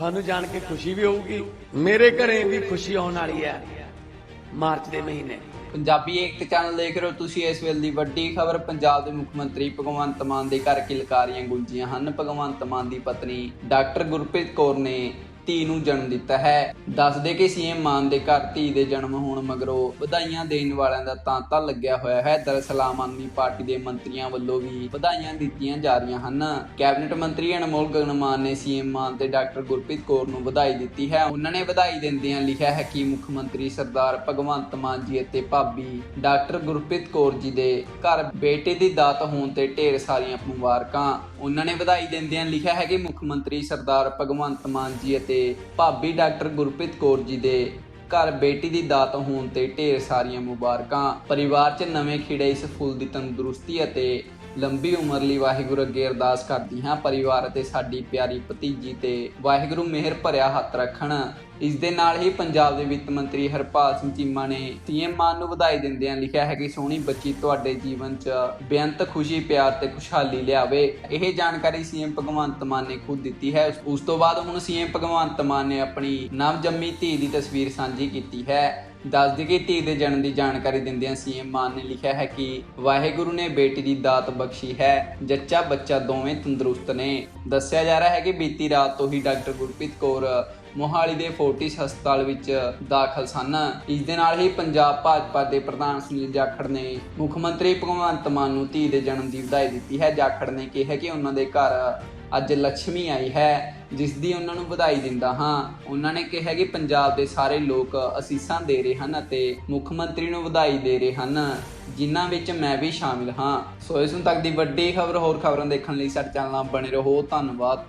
ਤੁਹਾਨੂੰ ਜਾਣ ਕੇ ਖੁਸ਼ੀ ਵੀ ਹੋਊਗੀ। ਮੇਰੇ ਘਰੇ ਵੀ ਖੁਸ਼ੀ ਆਉਣ ਵਾਲੀ ਹੈ। ਮਾਰਚ ਦੇ ਮਹੀਨੇ। ਪੰਜਾਬੀ ਏਕਤਾ ਚੈਨਲ ਦੇਖ ਰਹੇ ਹੋ ਤੁਸੀਂ ਇਸ ਵੇਲੇ ਦੀ ਵੱਡੀ ਖਬਰ। ਪੰਜਾਬ ਦੇ ਮੁੱਖ ਮੰਤਰੀ ਭਗਵੰਤ ਮਾਨ ਦੇ ਘਰ ਕਿਲਕਾਰੀਆਂ ਗੁੰਜੀਆਂ ਹਨ। ਭਗਵੰਤ ਮਾਨ ਦੀ ਪਤਨੀ ਡਾਕਟਰ ਗੁਰਪ੍ਰੀਤ ਕੌਰ ਨੇ ਧੀ ਨੂੰ ਜਨਮ ਦਿੱਤਾ ਹੈ। ਦੱਸਦੇ ਕਿ ਸੀਐਮ ਮਾਨ ਦੇ ਘਰ ਧੀ ਦੇ ਜਨਮ ਹੋਣ ਮਗਰੋਂ ਵਧਾਈਆਂ ਦੇਣ ਵਾਲਿਆਂ ਦਾ ਤਾਂਤਾ ਲੱਗਿਆ ਹੋਇਆ ਹੈ। ਦਰਅਸਲ ਆਮ ਆਦਮੀ ਪਾਰਟੀ ਦੇ ਮੰਤਰੀਆਂ ਵੱਲੋਂ ਵੀ ਵਧਾਈਆਂ ਦਿੱਤੀਆਂ ਜਾ ਰਹੀਆਂ ਹਨ। ਕੈਬਨਿਟ ਮੰਤਰੀ ਅਨਮੋਲ ਗਗਨ ਨੇ ਸੀਐਮ ਮਾਨ ਤੇ ਡਾਕਟਰ ਗੁਰਪ੍ਰੀਤ ਕੌਰ ਨੂੰ ਵਧਾਈ ਦਿੱਤੀ ਹੈ। ਉਹਨਾਂ ਨੇ ਵਧਾਈ ਦਿੰਦਿਆਂ ਲਿਖਿਆ ਹੈ ਕਿ ਮੁੱਖ ਮੰਤਰੀ ਸਰਦਾਰ ਭਗਵੰਤ ਮਾਨ ਜੀ ਅਤੇ ਭਾਬੀ ਡਾਕਟਰ ਗੁਰਪ੍ਰੀਤ ਕੌਰ ਜੀ ਦੇ ਘਰ ਬੇਟੇ ਦੀ ਦਾਤ ਹੋਣ ਤੇ ਢੇਰ ਸਾਰੀਆਂ ਮੁਬਾਰਕਾਂ। ਉਹਨਾਂ ਨੇ ਵਧਾਈ ਦਿੰਦਿਆਂ ਲਿਖਿਆ ਹੈ ਕਿ ਮੁੱਖ ਮੰਤਰੀ ਸਰਦਾਰ ਭਗਵੰਤ ਮਾਨ ਜੀ ਅਤੇ ਭਾਬੀ ਡਾਕਟਰ ਗੁਰਪ੍ਰੀਤ ਕੌਰ ਜੀ ਦੇ ਘਰ ਬੇਟੀ ਦੀ ਦਾਤ ਹੋਣ ਤੇ ਢੇਰ ਸਾਰੀਆਂ ਮੁਬਾਰਕਾਂ। ਪਰਿਵਾਰ 'ਚ ਨਵੇਂ ਖਿੜੇ ਇਸ ਫੁੱਲ ਦੀ ਤੰਦਰੁਸਤੀ ਅਤੇ ਲੰਬੀ ਉਮਰ ਲਈ ਵਾਹਿਗੁਰੂ ਅੱਗੇ ਅਰਦਾਸ ਕਰਦੀ ਹਾਂ। ਪਰਿਵਾਰ ਅਤੇ ਸਾਡੀ ਪਿਆਰੀ ਭਤੀਜੀ ਤੇ ਵਾਹਿਗੁਰੂ ਮਿਹਰ ਭਰਿਆ ਹੱਥ ਰੱਖਣ। ਇਸ ਦੇ ਨਾਲ ਹੀ ਪੰਜਾਬ ਦੇ ਵਿੱਤ ਮੰਤਰੀ ਹਰਪਾਲ ਸਿੰਘ ਚੀਮਾ ਨੇ ਸੀਐਮ ਮਾਨ ਨੂੰ ਵਧਾਈ ਦਿੰਦਿਆਂ ਲਿਖਿਆ ਹੈ ਕਿ ਸੋਹਣੀ ਬੱਚੀ ਤੁਹਾਡੇ ਜੀਵਨ 'ਚ ਬੇਅੰਤ ਖੁਸ਼ੀ, ਪਿਆਰ ਤੇ ਖੁਸ਼ਹਾਲੀ ਲਿਆਵੇ। ਇਹ ਜਾਣਕਾਰੀ ਸੀਐਮ ਭਗਵੰਤ ਮਾਨ ਨੇ ਖੁਦ ਦਿੱਤੀ ਹੈ। ਉਸ ਤੋਂ ਬਾਅਦ ਹੁਣ ਸੀਐਮ ਭਗਵੰਤ ਮਾਨ ਨੇ ਆਪਣੀ ਨਵਜੰਮੀ ਧੀ ਦੀ ਤਸਵੀਰ ਸਾਂਝੀ ਕੀਤੀ ਹੈ। ਦੱਸ ਦਈਏ ਕਿ ਧੀ ਦੇ ਜਨਮ ਦੀ ਜਾਣਕਾਰੀ ਦਿੰਦਿਆਂ ਸੀਐਮ ਮਾਨ ਨੇ ਲਿਖਿਆ ਹੈ ਕਿ ਵਾਹਿਗੁਰੂ ਨੇ ਬੇਟੀ ਦੀ ਦਾਤ ਬਖਸ਼ੀ ਹੈ, ਜੱਚਾ ਬੱਚਾ ਦੋਵੇਂ ਤੰਦਰੁਸਤ ਨੇ। ਦੱਸਿਆ ਜਾ ਰਿਹਾ ਹੈ ਕਿ ਬੀਤੀ ਰਾਤ ਤੋਂ ਹੀ ਡਾਕਟਰ ਗੁਰਪ੍ਰੀਤ ਕੌਰ ਮੋਹਾਲੀ ਦੇ ਫੋਰਟਿਸ ਹਸਪਤਾਲ ਵਿੱਚ ਦਾਖਲ ਸਨ। ਇਸ ਦੇ ਨਾਲ ਹੀ ਪੰਜਾਬ ਭਾਜਪਾ ਦੇ ਪ੍ਰਧਾਨ ਸੁਨੀਲ ਜਾਖੜ ਨੇ ਮੁੱਖ ਮੰਤਰੀ ਭਗਵੰਤ ਮਾਨ ਨੂੰ ਧੀ ਦੇ ਜਨਮ ਦੀ ਵਧਾਈ ਦਿੱਤੀ ਹੈ। ਜਾਖੜ ਨੇ ਕਿਹਾ ਕਿ ਉਹਨਾਂ ਦੇ ਘਰ ਅੱਜ ਲక్ష్ਮੀ ਆਈ ਹੈ ਜਿਸ ਦੀ ਉਹਨਾਂ ਨੂੰ ਵਧਾਈ ਦਿੰਦਾ ਹਾਂ। ਉਹਨਾਂ ਨੇ ਕਿਹਾ ਕਿ ਪੰਜਾਬ ਦੇ ਸਾਰੇ ਲੋਕ ਅਸੀਸਾਂ ਦੇ ਰਹੇ ਹਨ ਅਤੇ ਮੁੱਖ ਮੰਤਰੀ ਨੂੰ ਵਧਾਈ ਦੇ ਰਹੇ ਹਨ, ਜਿਨ੍ਹਾਂ ਵਿੱਚ ਮੈਂ ਵੀ ਸ਼ਾਮਿਲ ਹਾਂ। ਸੋ ਇਸ ਨੂੰ ਤੱਕ ਦੀ ਵੱਡੀ ਖਬਰ ਹੋਰ ਖਬਰਾਂ ਦੇਖਣ ਲਈ ਸਾਡੇ ਚੈਨਲ ਨਾਲ ਬਣੇ ਰਹੋ। ਧੰਨਵਾਦ।